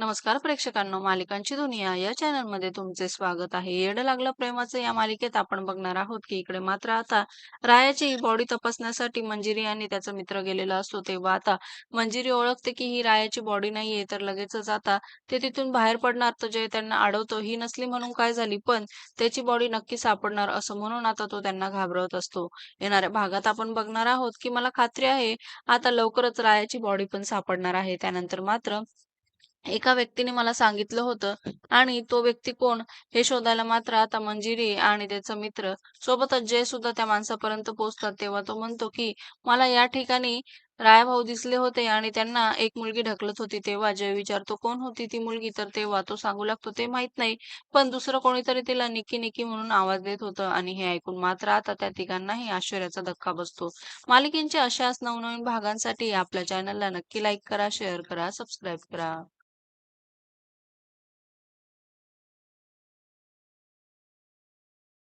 नमस्कार प्रेक्षकांनो मालिकांची दुनिया या चॅनलमध्ये तुमचे स्वागत आहे. येड लागलं प्रेमाचं या मालिकेत आपण बघणार आहोत की इकडे मात्र आता रायाची बॉडी तपासण्यासाठी मंजिरी आणि त्याचा मित्र गेलेला असतो तेव्हा आता मंजिरी ओळखते की ही रायाची बॉडी नाहीये तर लगेचच आता ते तिथून बाहेर पडणार. तर जय त्यांना अडवतो ही नसली म्हणून काय झाली? पण त्याची बॉडी नक्की सापडणार असं म्हणून आता तो त्यांना घाबरवत असतो. येणाऱ्या भागात आपण बघणार आहोत की मला खात्री आहे आता लवकरच रायाची बॉडी पण सापडणार आहे. त्यानंतर मात्र एका व्यक्तीने मला सांगितलं होतं आणि तो व्यक्ती कोण हे शोधायला मात्र आता मंजिरी आणि त्याचा मित्र सोबतच जय सुद्धा त्या माणसापर्यंत पोहोचतात तेव्हा तो म्हणतो की मला या ठिकाणी रायभाऊ दिसले होते आणि त्यांना एक मुलगी ढकलत होती. तेव्हा जय विचारतो कोण होती ती मुलगी तर तेव्हा तो सांगू लागतो ते माहीत नाही. पण दुसरं कोणीतरी तिला निकी निकी म्हणून आवाज देत होतं आणि हे ऐकून मात्र आता त्या तिघांनाही आश्चर्याचा धक्का बसतो. मालिकेंच्या अशाच नवनवीन भागांसाठी आपल्या चॅनलला नक्की लाईक करा शेअर करा सबस्क्राईब करा.